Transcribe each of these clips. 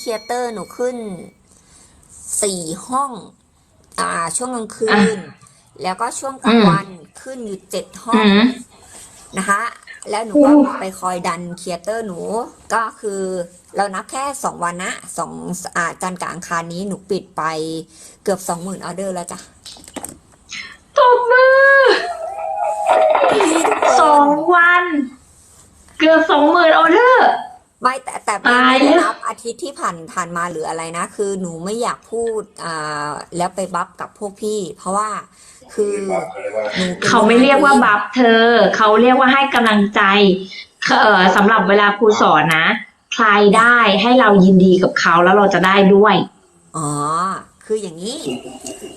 เคียเตอร์หนูขึ้นสี่ห้อง อ่า ช่วงกลางคืน แล้วก็ช่วงกลางวันขึ้นอยู่เจ็ดห้ออืงมนะคะ แล้วหนูก็อู้ไปคอยดันเคียเตอร์หนูก็คือ เรานับแค่สองวันนะสองอ่าจันทร์กับอังคารนี้หนูปิดไปเกือบสองหมื่นออเดอร์แล้วจ้ะตบมือพี่ทุกคนสองวัน เกือบสองหมื่นออเดอร์ ไม่แต่แต่ไม่ตายไม่ได้แล้วนับอาทิตย์ที่ผ่านผ่านมาหรืออะไรนะ คือหนูไม่อยากพูดอ่าแล้วไปบัฟกับพวกพี่ เพราะว่าคือหนูป็นเขาไม่เรียกว่าบัฟเธอ เขาเรียกว่าให้กำลังใจเออสำหรับเวลาครูสอนนะ ใครได้ให้เรายินดีกับเขาแล้วเราจะได้ด้วย อ๋อ คืออย่างนี้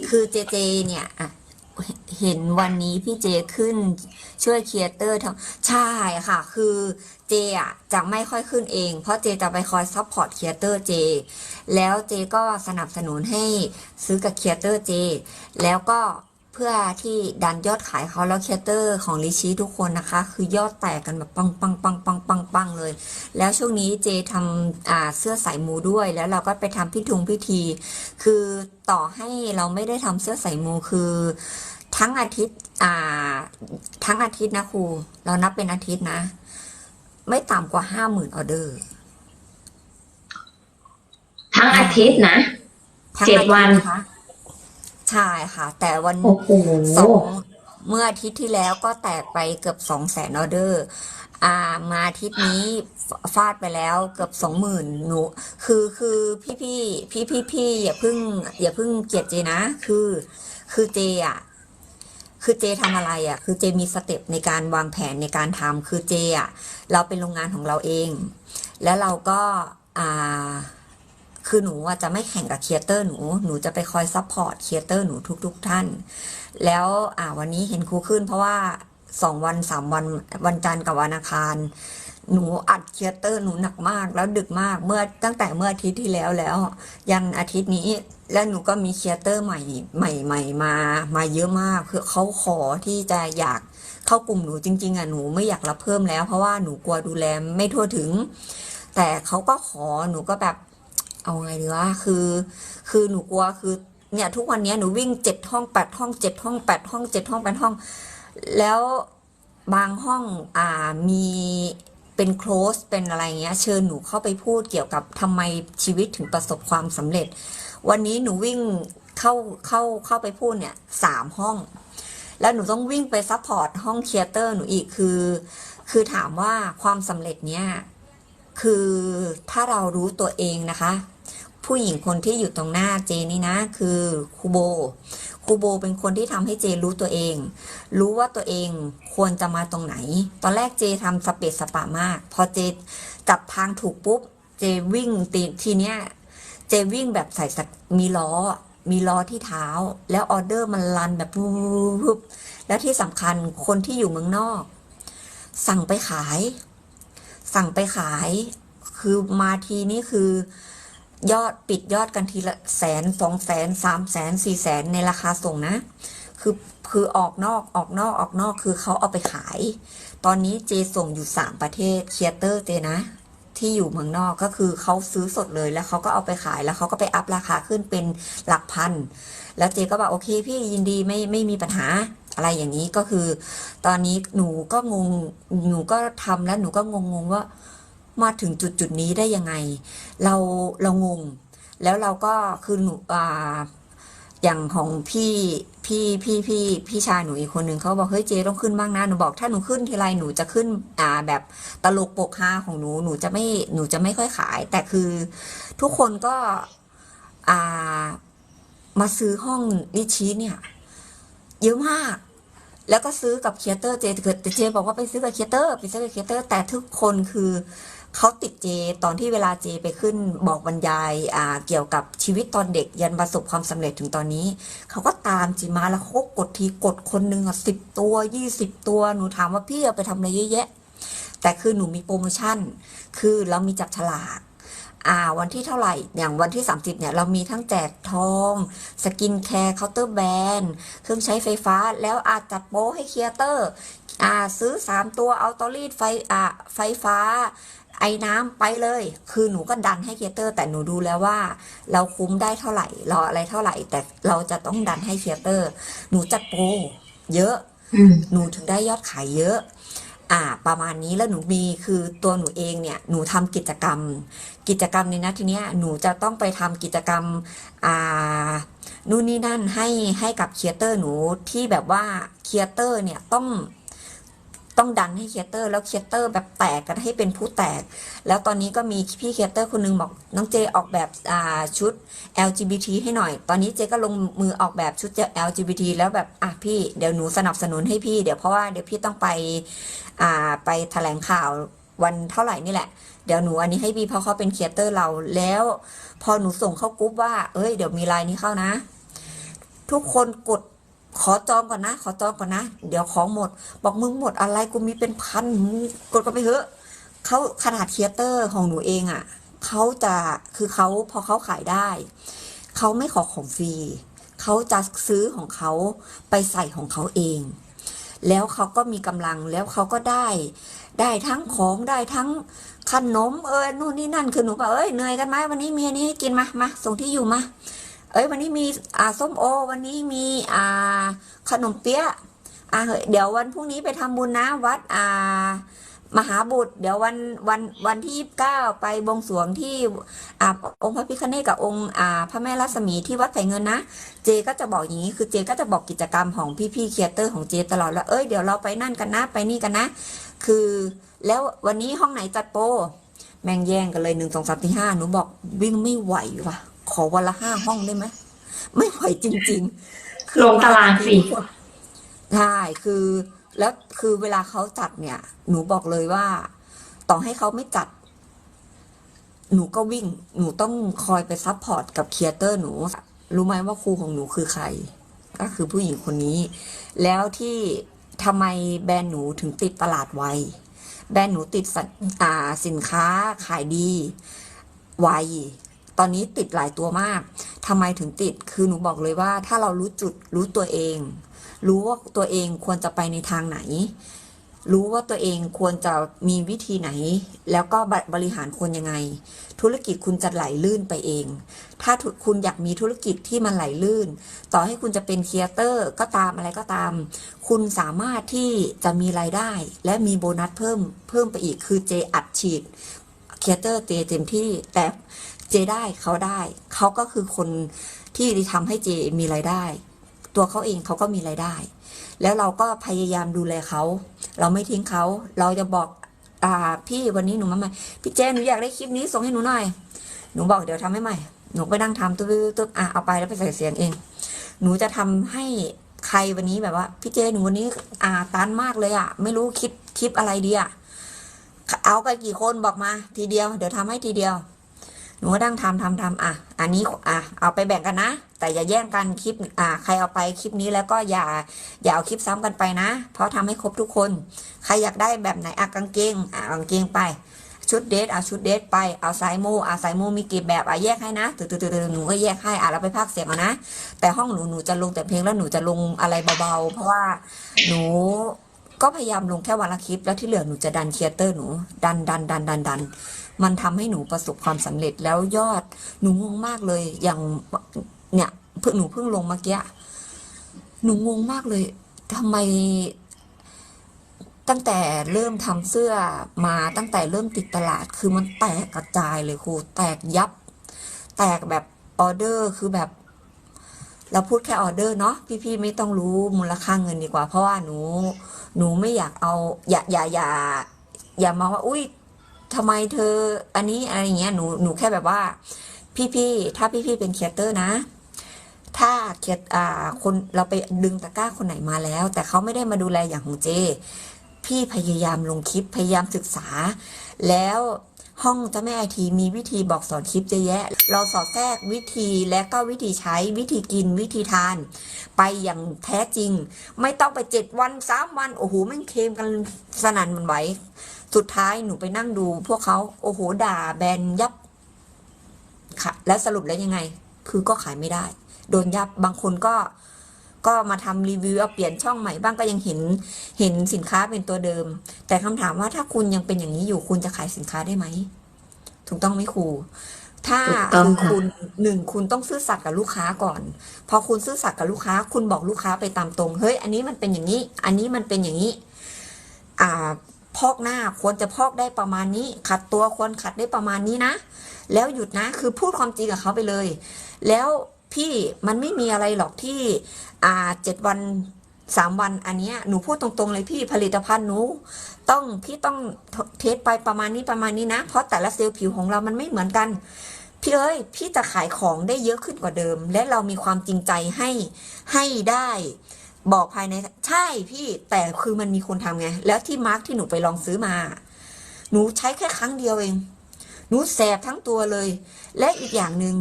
คือเจเจ เนี่ยอะ เห็นวันนี้พี่เจขึ้นช่วยเคียเตอร์ทำใช่ค่ะ คือเจอะจะไม่ค่อยขึ้นเอง เพราะเจจะไปคอยซัพพอร์ตเคียเตอร์เจ แล้วเจก็สนับสนุนให้ซื้อกับเคียเตอร์เจ แล้วก็ เพื่อที่ดันยอดขายเขาแล้วเครียเตอร์ของลิชีทุกคนนะคะ คือยอดแตกกันแบบปังปังปังปังปังปังเลย แล้วช่วงนี้เจทำอ่าเสื้อสายมูด้วย แล้วเราก็ไปทำพิทุงพิธี คือต่อให้เราไม่ได้ทำเสื้อสายมูคือทั้งอาทิตย์อ่าทั้งอาทิตย์นะครู เรานับเป็นอาทิตย์นะ ไม่ต่ำกว่าห้าหมื่นออเดอร์ ทั้งอาทิตย์นะทั้งเจ็ดอาทิตย์วันนะคะ ใช่ค่ะ แต่วันโอ้โห สองเมื่ออาทิตย์ที่แล้วก็แตกไปเกือบสองแสนออเดอร์ อ่ามาอาทิตย์นี้ฟฟาดไปแล้วเกือบสองหมื่นหนูคือคือพี่พี่พี่พี่พี่อย่าเพิ่ง อย่าเพิ่งเกลียดเจนะ คือ คือเจอะ คือเจทำอะไรอะ คือเจมีสเต็ปในการวางแผนในการทำคือเจอะ เราเป็นโรงงานของเราเอง แล้วเราก็อ่า คือหนูจะไม่แข่งกับเคียเตอร์หนู หนูจะไปคอยซัพพอร์ตเคียเตอร์หนูทุกๆท่าน แล้วอ่าวันนี้เห็นครูขึ้น เพราะว่าสองวันสามวันวันจันทร์กับวันอังคาร หนูอัดเคียเตอร์หนูหนักมาก แล้วดึกมากเมื่อตั้งแต่เมื่ออาทิตย์ที่แล้วแล้ว ยันอาทิตย์นี้ แล้วหนูก็มีเคียเตอร์ใหม่ใหม่ใหม่มามาเยอะมากคือเขาขอที่จะอยากเข้ากลุ่มหนูจริง ๆอะหนูไม่อยากรับเพิ่มแล้ว เพราะว่าหนูกลัวดูแลไม่ทั่วถึง แต่เขาก็ขอหนูก็แบบ เอาไงดีวะคือ คือหนูกลัวคือเนี่ยทุกวันนี้หนูวิ่งเจ็ดห้องแปดห้องเจ็ดห้องแปดห้องเจ็ดห้องแปดห้อง แล้วบางห้องอ่ามีเป็น close เป็นอะไรเงี้ย เชิญหนูเข้าไปพูดเกี่ยวกับทำไมชีวิตถึงประสบความสำเร็จ วันนี้หนูวิ่งเข้าเข้าเข้าไปพูดเนี่ยสามห้อง แล้วหนูต้องวิ่งไปซัพพอร์ตห้องเคียเตอร์หนูอีกคือ คือถามว่าความสำเร็จเนี้ยคือถ้าเรารู้ตัวเองนะคะ ผู้หญิงคนที่อยู่ตรงหน้าเจนี่นะ คือครูโบครูโบเป็นคนที่ทำให้เจรู้ตัวเอง รู้ว่าตัวเองควรจะมาตรงไหน ตอนแรกเจทำสเปซสปามาก พอเจจับทางถูกปุ๊บ เจวิ่งตีทีเนี้ย เจวิ่งแบบใส่มีล้อ มีล้อที่เท้า แล้วออเดอร์มันรันแบบปุ๊บแล้วที่สำคัญคนที่อยู่เมืองนอก สั่งไปขาย สั่งไปขาย คือมาทีนี้คือ ยอดปิดยอดกันทีละแสนสองแสนสามแสนสี่แสนในราคาส่งนะ คือคือออกนอกออกนอกออกนอกคือเขาเอาไปขาย ตอนนี้เจส่งอยู่สามประเทศเคียเตอร์เจนะที่อยู่เมืองนอกก็คือเขาซื้อสดเลยแล้วเขาก็เอาไปขายแล้วเขาก็ไปอัพราคาขึ้นเป็นหลักพัน แล้วเจก็บอกโอเคพี่ยินดีไม่ไม่มีปัญหาอะไรอย่างนี้ก็คือ ตอนนี้หนูก็งงหนูก็ทำแล้วหนูก็งงงว่า มาถึงจุดจุดนี้ได้ยังไง เราเรางง แล้วเราก็คือหนูอ่าอย่างของพี่พี่พี่พี่พี่ชายหนูอีกคนหนึ่งเขาบอกเฮ้ยเจต้องขึ้นบ้างนะหนูบอกถ้าหนูขึ้นทีไรหนูจะขึ้นอ่าแบบตลกปกฮาของหนูหนูจะไม่หนูจะไม่ค่อยขาย แต่คือทุกคนก็อ่ามาซื้อห้องลิชีเนี่ยเยอะมาก แล้วก็ซื้อกับเคียเตอร์เจเจบอกว่าไปซื้อกับเคียเตอร์ไปซื้อกับเคียเตอร์แต่ทุกคนคือ เขาติดเจตอนที่เวลาเจไปขึ้นบอกบรรยายอ่าเกี่ยวกับชีวิตตอนเด็กยันประสบความสำเร็จถึงตอนนี้ เขาก็ตามจีมาแล้วเขากกดทีกดคนหนึ่งอะสิบตัวยี่สิบตัวหนูถามว่าพี่เอาไปทำอะไรเยอะแยะ แต่คือหนูมีโปรโมชั่น คือเรามีจับฉลากอ่าวันที่เท่าไหร่ อย่างวันที่ 30 เนี่ย เรามีทั้งแจกทอง สกินแคร์เคาน์เตอร์แบนด์เครื่องใช้ไฟฟ้า แล้วอาจจัดโปรให้เคียร์เตอร์ อ่าซื้อ 3 ตัวเอาตอรีดไฟอ่าไฟฟ้า ไอ้น้ำไปเลย คือหนูก็ดันให้ครีเอเตอร์ แต่หนูดูแล้วว่า เราคุ้มได้เท่าไหร่เราอะไรเท่าไหร่ แต่เราจะต้องดันให้ครีเอเตอร์ หนูจัดโปรเยอะอืมหนูถึงได้ยอดขายเยอะ อ่า ประมาณนี้แล้วหนูมีคือตัวหนูเองเนี่ย หนูทำกิจกรรม กิจกรรมในนะทีเนี้ยหนูจะต้องไปทำกิจกรรม อ่านู่นนี่นั่นให้ให้กับครีเอเตอร์หนูที่แบบว่าครีเอเตอร์เนี่ยต้อง ต้องดันให้ครีเอเตอร์ แล้วครีเอเตอร์แบบแตกกันให้เป็นผู้แตก แล้วตอนนี้ก็มีพี่ครีเอเตอร์คนหนึงบอกน้องเจออกแบบชุด LGBT ให้หน่อย ตอนนี้เจก็ลงมือออกแบบชุด LGBT แล้วแบบอะพี่เดี๋ยวหนูสนับสนุนให้พี่เดี๋ยวเพราะว่าเดี๋ยวพี่ต้องไปอ่าไปแถลงข่าววันเท่าไหร่นี่แหละ เดี๋ยวหนูอันนี้ให้พี่เพราะเขาเป็นครีเอเตอร์เราแล้ว พอหนูส่งเข้ากรุ๊ปว่า เอ้ยเดี๋ยวมีไลน์นี้เข้านะ ทุกคนกด ขอจองก่อนนะ ขอจองก่อนนะ เดี๋ยวของหมด บอกมึงหมดอะไรกูมีเป็นพันมึงกดกันไปเถอะเขาขนาดครีเอเตอร์ของหนูเองอะ่ะเขาจะคือเขาพอเขาขายได้เขาไม่ขอของฟรีเขาจะซื้อของเขาไปใส่ของเขาเอง แล้วเขาก็มีกำลังแล้วเขาก็ได้ ได้ทั้งของได้ทั้งขนมเออนู่นนี่นั่นคือหนูบอกเอ้ยเหนื่อยกันไหมวันนี้เมีอันนี้ให้กินมามาส่งที่อยู่มา เอ้ยวันนี้มีอ่าส้มโอ วันนี้มีอ่าขนมเปี๊ยะอ่าเดี๋ยววันพรุ่งนี้ไปทำบุญนะวัดอ่ามหาบุตร เดี๋ยววันวันวันที่ยี่สิบเก้าไปบวงสรวงที่อ่าองค์พระพิฆเนศกับองค์อ่าพระแม่รัศมีที่วัดไผ่เงินนะ เจก็จะบอกอย่างนี้คือเจก็จะบอกกิจกรรมของพี่ๆครีเอเตอร์ของเจตลอดแล้วเอ้ยเดี๋ยวเราไปนั่นกันนะไปนี่กันนะ คือแล้ววันนี้ห้องไหนจัดโปรแม่งแย่งกันเลยหนึ่งสองสามสี่ห้าหนูบอกวิ่งไม่ไหวว่ะ ขอวันละห้าห้องได้ไหมไม่ไหวจริง ๆ คือลงตารางสิใช่คือแล้วคือเวลาเขาจัดเนี่ย หนูบอกเลยว่า ต่อให้เขาไม่จัด หนูก็วิ่ง หนูต้องคอยไปซัพพอร์ตกับครีเอเตอร์หนู รู้ไหมว่าครูของหนูคือใคร ก็คือผู้หญิงคนนี้ แล้วที่ทำไมแบรนด์หนูถึงติดตลาดไวแบรนด์หนูติดสัญอ่าสินค้าขายดี ไว ตอนนี้ติดหลายตัวมากทำไมถึงติด คือหนูบอกเลยว่า ถ้าเรารู้จุดรู้ตัวเอง รู้ว่าตัวเองควรจะไปในทางไหน รู้ว่าตัวเองควรจะมีวิธีไหน แล้วก็บริหารคนยังไง ธุรกิจคุณจะไหลลื่นไปเอง ถ้าคุณอยากมีธุรกิจที่มันไหลลื่น ต่อให้คุณจะเป็นเครีเอเตอร์ก็ตามอะไรก็ตาม คุณสามารถที่จะมีรายได้ และมีโบนัสเพิ่มเพิ่มไปอีกคือเจอัดฉีดเครีเอเตอร์เจเต็มที่แต่ เจได้เขาได้ เขาก็คือคนที่ทำให้เจมีรายได้ ตัวเขาเองเขาก็มีรายได้ แล้วเราก็พยายามดูแลเขา เราไม่ทิ้งเขา เราจะบอกอ่าพี่วันนี้หนูมาใหม่พี่เจนหนูอยากได้คลิปนี้ส่งให้หนูหน่อย หนูบอกเดี๋ยวทำให้ใหม่ หนูไปนั่งทำตึ๊บตึ๊บอะเอาไปแล้วไปใส่เสียงเอง หนูจะทำให้ใครวันนี้แบบว่าพี่เจหนูวันนี้อ่าตันมากเลยอะ ไม่รู้คิดคลิปอะไรดีอะเอากันกี่คนบอกมา ทีเดียว เดี๋ยวทำให้ทีเดียว นูก็นั่งทำทำทำอะ อันนี้อะเอาไปแบ่งกันนะ แต่อย่าแย่งกันคลิปอ่าใครเอาไปคลิปนี้แล้วก็อย่าอย่าเอาคลิปซ้ำกันไปนะ เพราะทำให้ครบทุกคน ใครอยากได้แบบไหนอะกางเกงอะกางเกงไป ชุดเดทเอาชุดเดทไปเอาสายมูเอาสายมูมีกี่แบบอะแยกให้นะตื่นๆๆหนูก็แยกให้อะเราไปพากเสียงเอานะ แต่ห้องหนูหนูจะลงแต่เพลงแล้วหนูจะลงอะไรเบาๆเพราะว่าหนูก็พยายามลงแค่วันละคลิปแล้วที่เหลือหนูจะดันครีเอเตอร์หนูดันดันดันดันดัน มันทำให้หนูประสบความสำเร็จแล้วยอด หนูงงมากเลย อย่างเนี่ยเพิ่งหนูเพิ่งลงเมื่อกี้หนูงงมากเลยทำไม ตั้งแต่เริ่มทำเสื้อมาตั้งแต่เริ่มติดตลาด คือมันแตกกระจายเลยครูแตกยับ แตกแบบออเดอร์คือแบบเราพูดแค่ออเดอร์เนาะพี่ๆไม่ต้องรู้มูลค่าเงินดีกว่า เพราะว่าหนู หนูไม่อยากเอา อย่าอย่าอย่าอย่ามองว่า อุ้ย ทำไมเธอ อันนี้อะไรอย่างเงี้ยหนูหนูแค่แบบว่า พี่ๆถ้าพี่ๆเป็นครีเอเตอร์นะ ถ้าเคียอ่าคนเราไปดึงตะกร้าคนไหนมาแล้ว แต่เขาไม่ได้มาดูแลอย่างของเจ พี่พยายามลงคลิปพยายามศึกษา แล้วห้องเจ้าแม่ไอทีมีวิธีบอกสอนคลิปเยอะแยะ เราสอดแทรกวิธีและก็วิธีใช้วิธีกินวิธีทาน ไปอย่างแท้จริง ไม่ต้องไปเจ็ดวันสามวัน โอ้โหแม่งเคลมกันสนั่นมันไหว สุดท้ายหนูไปนั่งดูพวกเขาโอ้โหด่าแบนยับค่ะ แล้วสรุปแล้วยังไง คือก็ขายไม่ได้ โดนยับบางคนก็ก็มาทำรีวิวเอาเปลี่ยนช่องใหม่บ้างก็ยังเห็นเห็นสินค้าเป็นตัวเดิม แต่คำถามว่าถ้าคุณยังเป็นอย่างนี้อยู่คุณจะขายสินค้าได้ไหมถูกต้องไหมครูถ้าถูกต้องคือค่ะคุณหนึ่งคุณต้องซื่อสัตย์กับลูกค้าก่อน พอคุณซื่อสัตย์กับลูกค้า คุณบอกลูกค้าไปตามตรง เฮ้ย อันนี้มันเป็นอย่างนี้ อันนี้มันเป็นอย่างนี้ อ่า พอกหน้าควรจะพอกได้ประมาณนี้ ขัดตัวควรขัดได้ประมาณนี้นะ แล้วหยุดนะคือพูดความจริงกับเขาไปเลย แล้วพี่มันไม่มีอะไรหรอกที่อ่าเจ็ดวันสามวันอันเนี้ยหนูพูดตรงๆเลยพี่ผลิตภัณฑ์หนูต้องพี่ต้องเทสไปประมาณนี้ประมาณนี้นะ เพราะแต่ละเซลล์ผิวของเรามันไม่เหมือนกัน พี่เอ้ยพี่จะขายของได้เยอะขึ้นกว่าเดิม และเรามีความจริงใจให้ให้ได้ บอกภายในใช่พี่แต่คือมันมีคนทำไง แล้วที่มาร์กที่หนูไปลองซื้อมา หนูใช้แค่ครั้งเดียวเอง หนูแสบทั้งตัวเลย และอีกอย่างหนึ่ง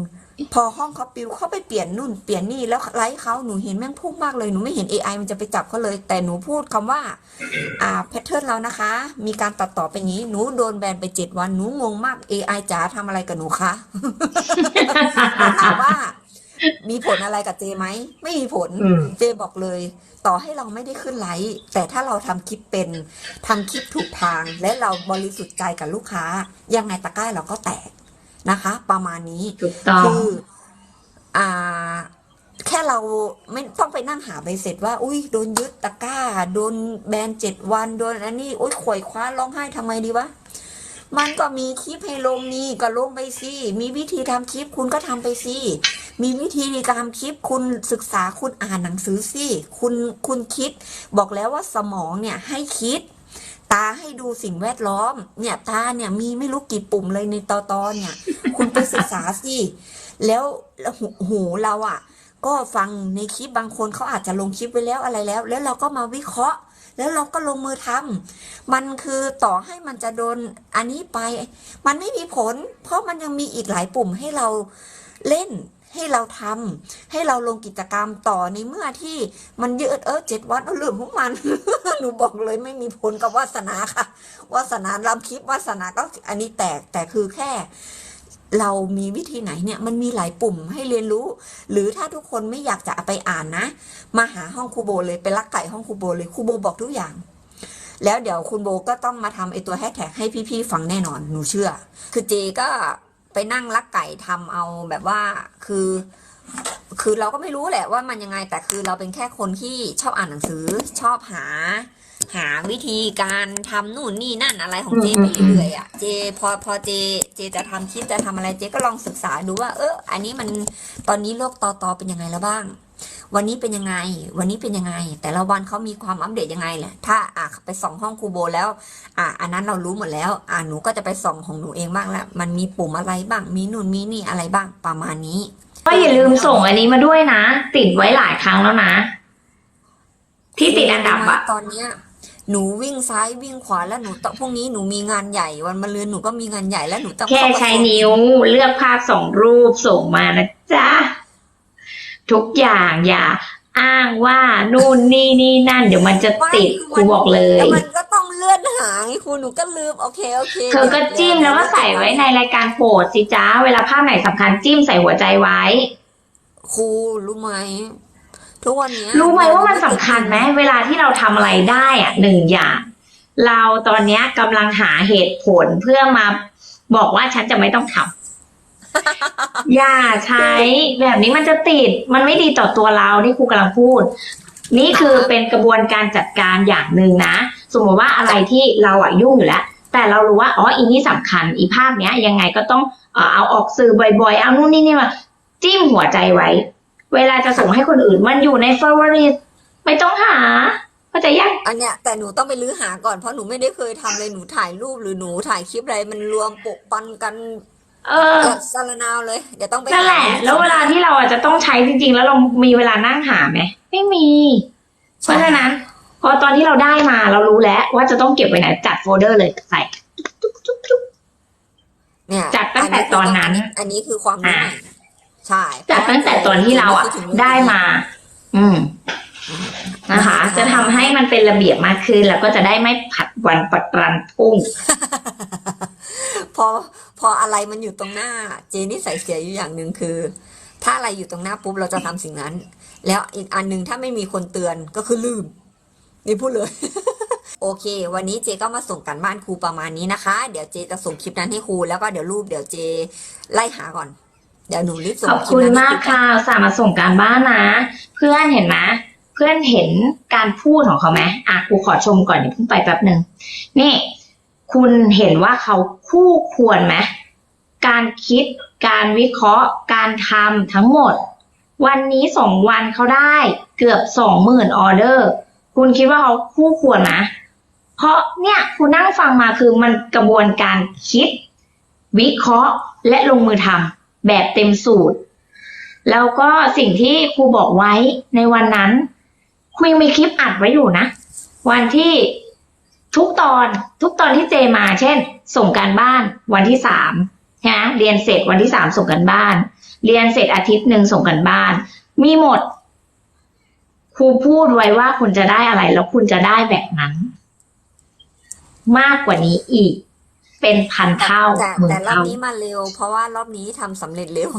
พอห้องเขาปิวเขาไปเปลี่ยนนู่นเปลี่ยนนี่แล้วไลฟ์เขาหนูเห็นแม่งพุ่งมากเลยหนูไม่เห็น AI มันจะไปจับเขาเลย แต่หนูพูดคำว่า อ่าแพทเทิร์นเรานะคะ มีการตัดต่อไปงนี้ หนูโดนแบนไปเจ็ดวันหนูงงมาก AI จ๋าทำอะไรกับหนูคะหนูถามว่า มีผลอะไรกับเจไหมไม่มีผลอืมเจบอกเลย ต่อให้เราไม่ได้ขึ้นไลฟ์แต่ถ้าเราทำคลิปเป็นทำคลิปถูกทาง และเราบริสุทธิ์ใจกับลูกค้า ยังไงตะกร้าเราก็แตกนะคะ ประมาณนี้ถูกต้องคืออ่าแค่เราไม่ต้องไปนั่งหาใบเสร็จว่า อุ้ยโดนยึดตะกร้า โดนแบนเจ็ดวันโดนอันนี้อุ้ยขวยคว้าร้องไห้ทำไมดีวะมันก็มีคลิปให้ลงนี่ก็ลงไปสิมีวิธีทำคลิปคุณก็ทำไปสิ มีวิธีการคลิปคุณศึกษาคุณอ่านหนังสือสิคุณคุณคิด บอกแล้วว่าสมองเนี่ยให้คิด ตาให้ดูสิ่งแวดล้อม เนี่ยตาเนี่ยมีไม่รู้กี่ปุ่มเลยในตอตอเนี่ย คุณไปศึกษาสิแล้วแล้วหูเราอะ ก็ฟังในคลิปบางคนเขาอาจจะลงคลิปไว้แล้วอะไรแล้ว แล้วเราก็มาวิเคราะห์แล้วเราก็ลงมือทำมันคือต่อให้มันจะโดนอันนี้ไป มันไม่มีผล เพราะมันยังมีอีกหลายปุ่มให้เราเล่น ให้เราทำให้เราลงกิจกรรมต่อในเมื่อที่มันเยอะเออเจ็ดวันเอาเรื่องของมันหนูบอกเลยไม่มีผลกับวาสนาค่ะวาสนาลำคลิปวาสนาก็อันนี้แตกแต่คือแค่เรามีวิธีไหนเนี่ยมันมีหลายปุ่มให้เรียนรู้ หรือถ้าทุกคนไม่อยากจะไปอ่านนะ มาหาห้องครูโบเลยไปลักไก่ห้องครูโบเลยครูโบบอกทุกอย่าง แล้วเดี๋ยวคุณโบก็ต้องมาทำไอตัวแฮชแท็กให้พี่ๆฟังแน่นอนหนูเชื่อ คือเจก็ ไปนั่งลักไก่ทำเอาแบบว่าคือ คือเราก็ไม่รู้แหละว่ามันยังไงแต่คือเราเป็นแค่คนที่ชอบอ่านหนังสือชอบหา หาวิธีการทำนู่นนี่นั่นอะไรของเจไปเรื่อยๆอะเจพอพอเจเจจะทำคลิปจะทำอะไรเจก็ลองศึกษาดูว่า เอออันนี้มันตอนนี้โลกต่อต่อเป็นยังไงแล้วบ้าง วันนี้เป็นยังไง วันนี้เป็นยังไง แต่ละวันเขามีความอัปเดตยังไงแหละถ้าอะไปส่องห้องครูโบแล้ว อะอันนั้นเรารู้หมดแล้ว อะหนูก็จะไปส่องของหนูเองบ้างละมันมีปุ่มอะไรบ้าง มีนู่นมีนี่อะไรบ้างประมาณนี้ ก็อย่าลืมส่งอันนี้มาด้วยนะ ติดไว้หลายครั้งแล้วนะ ที่ติดอันดับอะตอนเนี้ยหนูวิ่งซ้ายวิ่งขวาแล้วหนูต้องพรุ่งนี้หนูมีงานใหญ่วันมะรืนหนูก็มีงานใหญ่แล้วหนูต้องแค่เข้ามาใช้นิ้วเลือกภาพสองรูปส่งมานะจ๊ะ ทุกอย่างอย่าอ้างว่านู่นนี่นี่นั่น เดี๋ยวมันจะติดครูบอกเลยแล้วมันก็ต้องเลื่อนหาไงครูหนูก็ลืมโอเคโอเคเธอก็จิ้มแล้วก็ใส่ไว้ในรายการโปรดสิจ้าเวลาภาพไหนสำคัญจิ้มใส่หัวใจไว้ ครูรู้ไหมทุกวันเนี้ยรู้ไหมว่ามันสำคัญไหมเวลาที่เราทำอะไรได้อะหนึ่งอย่าง เราตอนเนี้ยกำลังหาเหตุผลเพื่อมาบอกว่าฉันจะไม่ต้องทำ อย่าใช้แบบนี้มันจะติด มันไม่ดีต่อตัวเราที่ครูกำลังพูด นี่คือเป็นกระบวนการจัดการอย่างหนึ่งนะ สมมติว่าอะไรที่เราอะยุ่งอยู่แล้ว แต่เรารู้ว่าอ๋ออีนี้สำคัญอีภาพเนี้ย ยังไงก็ต้องเออเอาออกสื่อบ่อยๆ เอานู่นนี่นี่มาจิ้มหัวใจไว้ เวลาจะส่งให้คนอื่นมันอยู่ใน favorite ไม่ต้องหาเข้าใจยังอันเนี้ยแต่หนูต้องไปลื้อหาก่อนเพราะหนูไม่ได้เคยทำเลยหนูถ่ายรูปหรือหนูถ่ายคลิปอะไรมันรวมปกปันกัน เออเกิดสารนาวเลย เดี๋ยวต้องไปนั่นแหละาแล้วเวลาที่เราอาจจะต้องใช้จริง ๆ แล้วเรามีเวลานั่งหาไหมไม่มี เพราะฉะนั้น พอตอนที่เราได้มาเรารู้แล้ว ว่าจะต้องเก็บไว้ไหนจัดโฟลเดอร์เลยใส่ เนี่ยจัดตั้งแต่ตอนนั้น อันนี้คือความรู้ใหม่ใช่จัดตั้งแต่ตอนที่เราอะ ได้มา อืมนะคะ จะทำให้มันเป็นระเบียบมากขึ้น แล้วก็จะได้ไม่ผัดวันปัดรันพุ่ง พอพออะไรมันอยู่ตรงหน้า เจนี่ใส่เสียอยู่อย่างหนึ่งคือ ถ้าอะไรอยู่ตรงหน้าปุ๊บเราจะทำสิ่งนั้น แล้วอีกอันหนึ่งถ้าไม่มีคนเตือนก็คือลืมนี่พูดเลยโอเค วันนี้เจก็มาส่งกันบ้านครูประมาณนี้นะคะ เดี๋ยวเจจะส่งคลิปนั้นให้ครู แล้วก็เดี๋ยวรูปเดี๋ยวเจไล่หาก่อน เดี๋ยวหนูรีบส่งขอบคลิปคุณนั้นให้มากรูค่ะอุตสามารถส่งการบ้านนะ เพื่อนเห็นไหมเพื่อนเห็นการพูดของเขาไหมอะครูขอชมก่อนเดี๋ยวเพิ่งไปแป๊บหนึ่งนี่ คุณเห็นว่าเขาคู่ควรไหมการคิด การวิเคราะห์ การทำทั้งหมด วันนี้สองวันเขาได้เกือบสองหมื่นออเดอร์ คุณคิดว่าเขาคู่ควรนะเพราะเนี่ยคุณนั่งฟังมาคือมันกระบวนการคิด วิเคราะห์และลงมือทำแบบเต็มสูตร แล้วก็สิ่งที่ครูบอกไว้ในวันนั้นครูยังมีคลิปอัดไว้อยู่นะ วันที่ ทุกตอนทุกตอนที่เจมา เช่น ส่งการบ้านวันที่สามนะเรียนเสร็จวันที่สามส่งกันบ้าน เรียนเสร็จอาทิตย์หนึ่งส่งกันบ้าน มีหมด ครูพูดไว้ว่าคุณจะได้อะไร แล้วคุณจะได้แบบนั้น มากกว่านี้อีก เป็นพันเท่าแต่หมื่แต่นรอบเท่านี้มาเร็ว เพราะว่ารอบนี้ทำสำเร็จเร็ว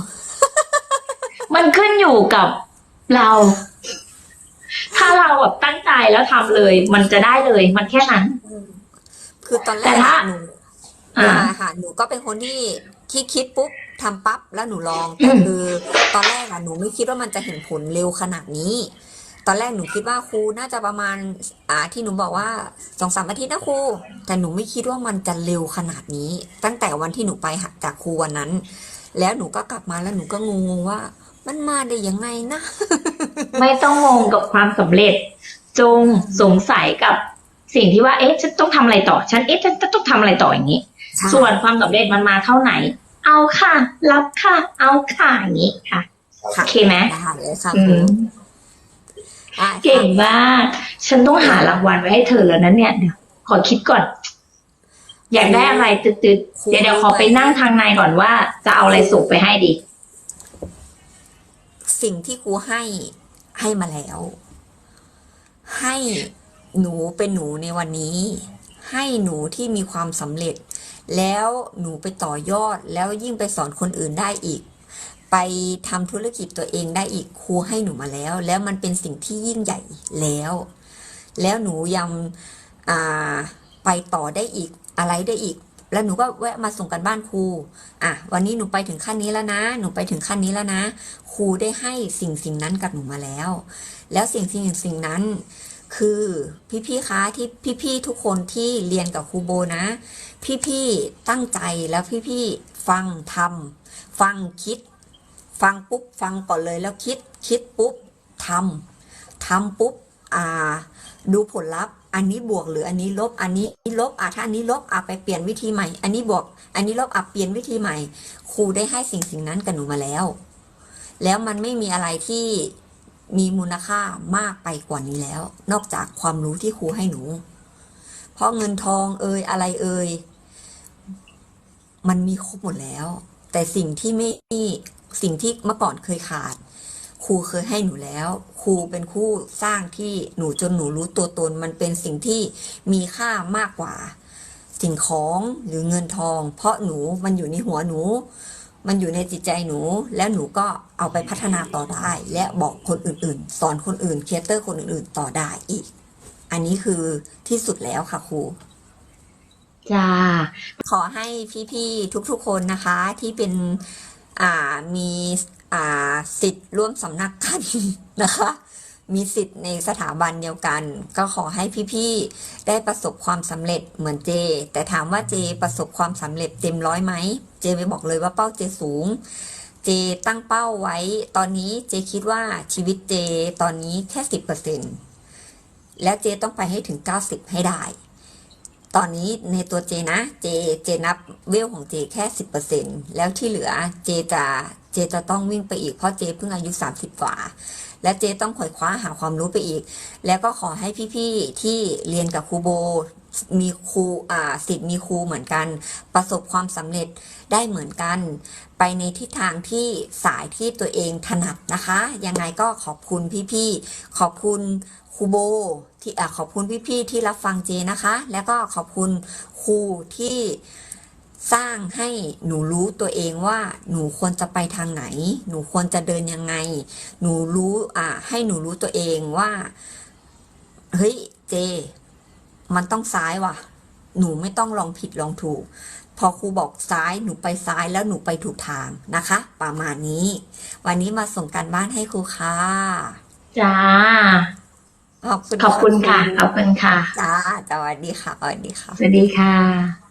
มันขึ้นอยู่กับเรา ถ้าเราแบบตั้งใจแล้วทำเลย มันจะได้เลย มันแค่นั้น คือตอนแรแต่กถ้าอะหนูอ่าอ่าค่ะหนูก็เป็นคนที่คิดคิดปุ๊บทำปั๊บแล้วหนูลองอืแต่มคือ ตอนแรกอะหนูไม่คิดว่ามันจะเห็นผลเร็วขนาดนี้ ตอนแรกหนูคิดว่าครูน่าจะประมาณ อ่าที่หนูบอกว่าสองสามอาทิตย์นะครูแต่หนูไม่คิดว่ามันจะเร็วขนาดนี้ ตั้งแต่วันที่หนูไปหาจากครูวันนั้น แล้วหนูก็กลับมาแล้วหนูก็งงๆว่า มันมาได้ยังไงนะ ไม่ต้องงงกับความสำเร็จ จงสงสัยกับสิ่งที่ว่าเอ๊ะฉันต้องทำอะไรต่อ ฉันเอ๊ะฉันต้องทำอะไรต่ออย่างนี้ ส่วนความสำเร็จมันมาเท่าไหน เอาค่ะ รับค่ะ เอาค่ะอย่างนี้ค่ะค่ะโอเคไหมได้เลยค่ะอืครูมอะเก่งมากฉันต้องหารางวัลไว้ให้เธอแล้วนะเนี่ยเดี๋ยวขอคิดก่อน อยากได้อะไรตืดๆเดี๋ยวเดี๋ยวขอไปนั่งทางในก่อนว่า จะเอาอะไรส่งไปให้ดี สิ่งที่ครูให้ ให้มาแล้ว ให้หนูเป็นหนูในวันนี้ ให้หนูที่มีความสำเร็จ แล้วหนูไปต่อยอดแล้วยิ่งไปสอนคนอื่นได้อีก ไปทำธุรกิจตัวเองได้อีกครูให้หนูมาแล้ว แล้วมันเป็นสิ่งที่ยิ่งใหญ่แล้ว แล้วหนูยังไปต่อได้อีกอะไรได้อีก แล้วหนูก็แวะมาส่งกันบ้านครู อะ วันนี้หนูไปถึงขั้นนี้แล้วนะ หนูไปถึงขั้นนี้แล้วนะ ครูได้ให้สิ่งสิ่งนั้นกับหนูมาแล้ว แล้วสิ่งสิ่งสิ่งนั้น คือพี่ๆคะที่พี่ๆทุกคนที่เรียนกับครูโบนะ พี่ๆตั้งใจแล้วพี่ๆฟังทำฟังคิด ฟังปุ๊บฟังก่อนเลยแล้วคิดคิดปุ๊บทำทำปุ๊บอ่า ดูผลลัพธ์ อันนี้บวกหรืออันนี้ลบ อันนี้ลบอะถ้าอันนี้ลบอะไปเปลี่ยนวิธีใหม่ อันนี้บวก อันนี้ลบอะเปลี่ยนวิธีใหม่ ครูได้ให้สิ่งสิ่งนั้นกับหนูมาแล้ว แล้วมันไม่มีอะไรที่มีมูลค่ามากไปกว่านี้แล้ว นอกจากความรู้ที่ครูให้หนู เพราะเงินทองเอ่ยอะไรเอ่ยมันมีครบหมดแล้ว แต่สิ่งที่ไม่สิ่งที่เมื่อก่อนเคยขาด ครูเคยให้หนูแล้ว ครูเป็นคู่สร้างที่หนูจนหนูรู้ตัวตน มันเป็นสิ่งที่มีค่ามากกว่า สิ่งของหรือเงินทอง เพราะหนูมันอยู่ในหัวหนู มันอยู่ในจิตใจหนู แล้วหนูก็เอาไปพัฒนาต่อได้ และบอกคนอื่นๆ สอนคนอื่นครีเอเตอร์คนอื่นๆ ต่อได้อีก อันนี้คือที่สุดแล้วค่ะครูจ้าขอให้พี่ๆทุกๆคนนะคะที่เป็นอ่ามีอ่า สิทธิ์ร่วมสำนักกันนะคะ มีสิทธิ์ในสถาบันเดียวกัน ก็ขอให้พี่ๆได้ประสบความสำเร็จเหมือนเจ แต่ถามว่าเจประสบความสำเร็จเต็มร้อยไหม เจไปบอกเลยว่าเป้าเจสูง เจตั้งเป้าไว้ ตอนนี้เจคิดว่าชีวิตเจตอนนี้แค่สิบเปอร์เซ็นแล้วเจต้องไปให้ถึงเก้าสิบให้ได้ ตอนนี้ในตัวเจนะ เจ เจนับเวลของเจแค่สิบเปอร์เซ็นแล้วที่เหลือเจจะ เจจะต้องวิ่งไปอีกเพราะเจเพิ่งอายุสามสิบกว่า และเจต้องขวอยคว้าหาความรู้ไปอีก แล้วก็ขอให้พี่ๆที่เรียนกับครูโบมีครูอ่าสิทธิ์มีครูเหมือนกัน ประสบความสำเร็จได้เหมือนกัน ไปในทิศทางที่สายที่ตัวเองถนัดนะคะ ยังไงก็ขอบคุณพี่ๆขอบคุณครูโบที่อะขอบคุณพี่ๆที่รับฟังเจนะคะ แล้วก็ขอบคุณครูที่ สร้างให้หนูรู้ตัวเองว่าหนูควรจะไปทางไหน หนูควรจะเดินยังไง หนูรู้อ่าให้หนูรู้ตัวเองว่า เฮ้ยเจ มันต้องซ้ายว่ะ หนูไม่ต้องลองผิดลองถูก พอครูบอกซ้ายหนูไปซ้ายแล้วหนูไปถูกทางนะคะ ประมาณนี้ วันนี้มาส่งการบ้านให้ครูค่ะจ้าขอบคุณขอบคุณค่ะรูขอบคุณค่ะจ้าสวัสดีค่ะสวัสดีค่ะสวัสดีค่ะ